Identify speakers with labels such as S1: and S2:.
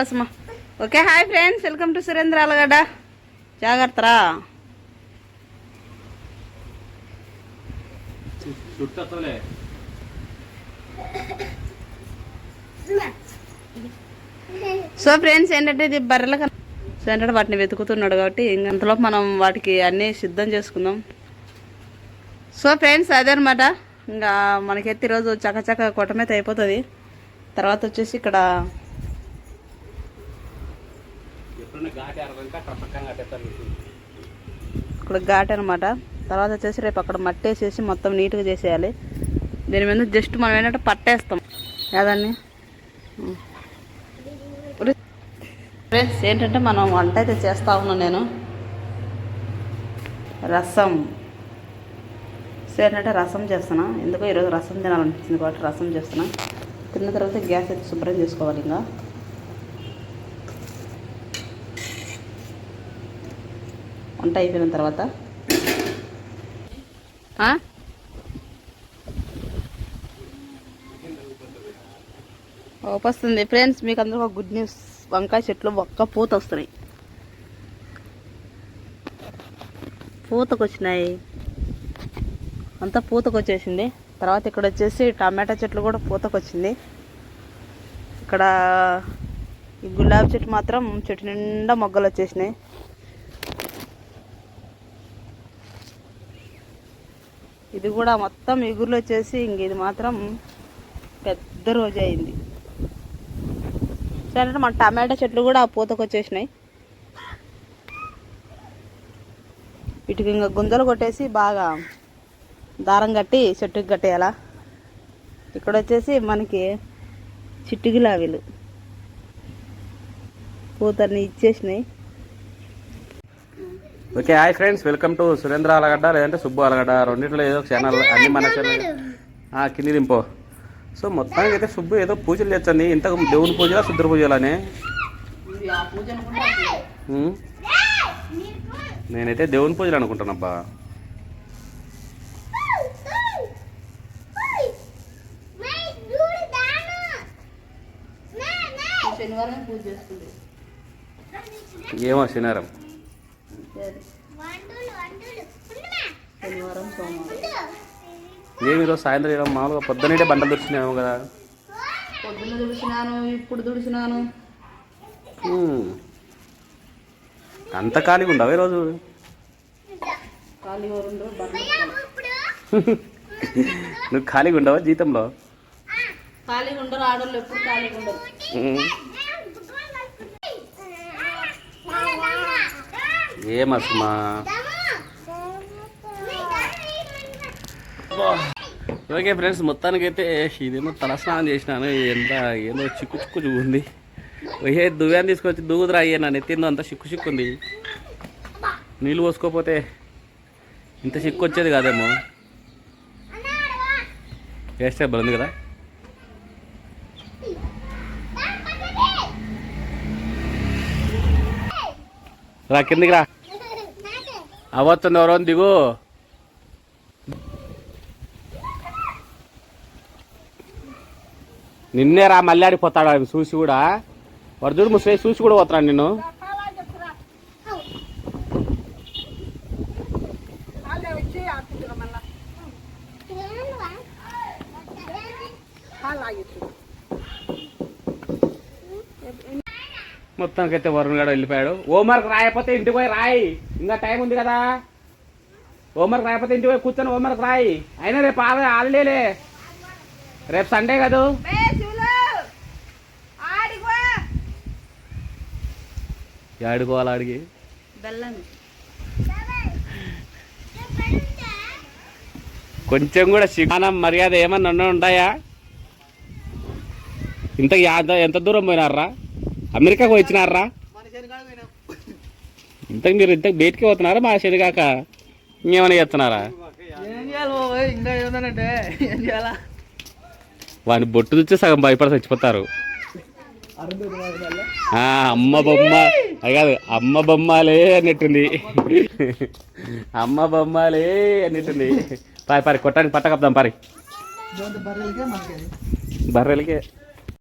S1: అసమా okay hi friends. Welcome to Surendra Allagadda. జాగ్రత్తరా? So friends ఏంటంటే ఇది బర్రెల సో ఏంటంటే వాటిని వెతుకుతున్నాడు కాబట్టి ఇంకంతలో మనం వాటికి అన్నీ సిద్ధం చేసుకుందాం. సో ఫ్రెండ్స్ అదే అనమాట ఇంకా మనకైతే ఈరోజు చకచక కొట్టమైతే అయిపోతుంది. తర్వాత వచ్చేసి ఇక్కడ ఇక్కడ ఘాట్ అనమాట తర్వాత వచ్చేసి రేపు అక్కడ మట్టి వేసేసి మొత్తం నీట్గా చేసేయాలి. దీని మీద జస్ట్ మనం ఏంటంటే పట్టేస్తాం. ఏదాన్ని ఫ్రెండ్స్ ఏంటంటే మనం వంట అయితే చేస్తా ఉన్నాను నేను. రసం. సో ఏంటంటే రసం చేస్తున్నా. ఎందుకో ఈరోజు రసం తినాలనిపించింది కాబట్టి రసం చేస్తున్నా. తిన్న తర్వాత గ్యాస్ అయితే శుభ్రం చేసుకోవాలి ఇంకా. వంట అయిపోయిన తర్వాత. వస్తుంది ఫ్రెండ్స్ మీకు అందరూ ఒక గుడ్ న్యూస్. వంకాయ చెట్లు ఒక్క పూత వస్తున్నాయి. పూతకు వచ్చినాయి అంతా పూతకు వచ్చేసింది తర్వాత ఇక్కడ వచ్చేసి టమాటా చెట్లు కూడా పూతకు వచ్చింది ఇక్కడ ఈ గులాబీ చెట్టు మాత్రం చెట్టు నిండా మొగ్గలు వచ్చేసినాయి. ఇది కూడా మొత్తం ఎగురులో వచ్చేసి ఇంక ఇది మాత్రం పెద్ద రోజు అయింది. సరే మా మన టమాటా చెట్లు కూడా ఆ పూతకు వచ్చేసినాయి. వీటికి ఇంకా గుంజలు కొట్టేసి బాగా దారం కట్టి చెట్టుకి కట్టేయాలా. ఇక్కడ వచ్చేసి మనకి చిట్టుగులావీలు పూతని ఇచ్చేసినాయి.
S2: Okay hi friends. Welcome to Surendra Alagadda లేదంటే సుబ్బు అలగడ్డ. రెండింటిలో ఏదో ఛానల్ అన్ని మన ఛానల్ ఆ, కింది దింపో. సో మొత్తానికి అయితే సుబ్బు ఏదో పూజలు చేస్తుంది. ఇంతకు దేవుని పూజలా శుద్ర పూజలని? నేనైతే దేవుని పూజలు అనుకుంటానబ్బా
S1: పూజ
S2: ఏమో శనివారం.
S1: శనివారం సోమవారం.
S2: ఏమి ఈరోజు సాయంత్రం ఏమో మామూలుగా పొద్దున్నే బండలు దొరికినాయేమో కదా.
S1: పొద్దున్న తుడిచినాను ఇప్పుడు తుడిచినాను.
S2: ఉం. అంత ఖాళీగా ఉండవు ఈరోజు?
S1: ఖాళీ
S2: నువ్వు ఖాళీగా ఉండవా జీతంలో
S1: ఖాళీగా ఉండరు ఆడోళ్ళు ఎప్పుడు ఖాళీగా ఉండరు.
S2: ఏమస్మా? ఓకే ఫ్రెండ్స్ మొత్తానికైతే ఇదేమో తలస్నానం చేసినాను. ఎంత ఏదో చిక్కు చిక్కు ఉంది ఏ దువ్యాన్ని తీసుకొచ్చి దూగుదురా అయ్యే నన్ను ఎత్తిందో అంత చిక్కు చిక్కు ఉంది. నీళ్ళు పోసుకోపోతే ఇంత చిక్కు వచ్చేది కాదేమో. వేస్తే బాగుంది కదా. రా కిందికి రా. అవస్తుంది ఎవరో దిగు నిన్నే రా మళ్ళీ ఆడిపోతాడు ఆడు చూసి కూడా వరదుడు ముసలి చూసి కూడా పోతాడు నిన్ను మొత్తానికైతే వరుణ్ గారు వెళ్ళిపోయాడు. హోంవర్క్ రాయకపోతే ఇంటికి పోయి రాయి. ఇంకా టైం ఉంది కదా. హోంవర్క్ రాయకపోతే ఇంటికి పోయి కూర్చొని హోంవర్క్ రాయి. అయినా రేపు హాలిడేలే రేపు సండే కదా? ఆడుకోవాలి ఆడికి కొంచెం కూడా శిఖానం మర్యాద ఏమన్నా ఉన్న- ఉంటాయా ఇంత ఎంత దూరం పోయినారా? అమెరికాకు వచ్చినారా? ఇంతకు మీరు ఇంతకు బయటికి పోతున్నారా మా శని కాక ఇంకేమైనా చేస్తున్నారా? వాడిని బొట్టు చూస్తే సగం భయపడి చచ్చిపోతారు. అమ్మ బొమ్మ. అది కాదు అమ్మ బొమ్మలే అన్నట్టుంది. అమ్మ బొమ్మలే అన్నట్టుంది. పారి పారి కొట్టానికి పట్టకప్దాం పారి. బర్రెలకే.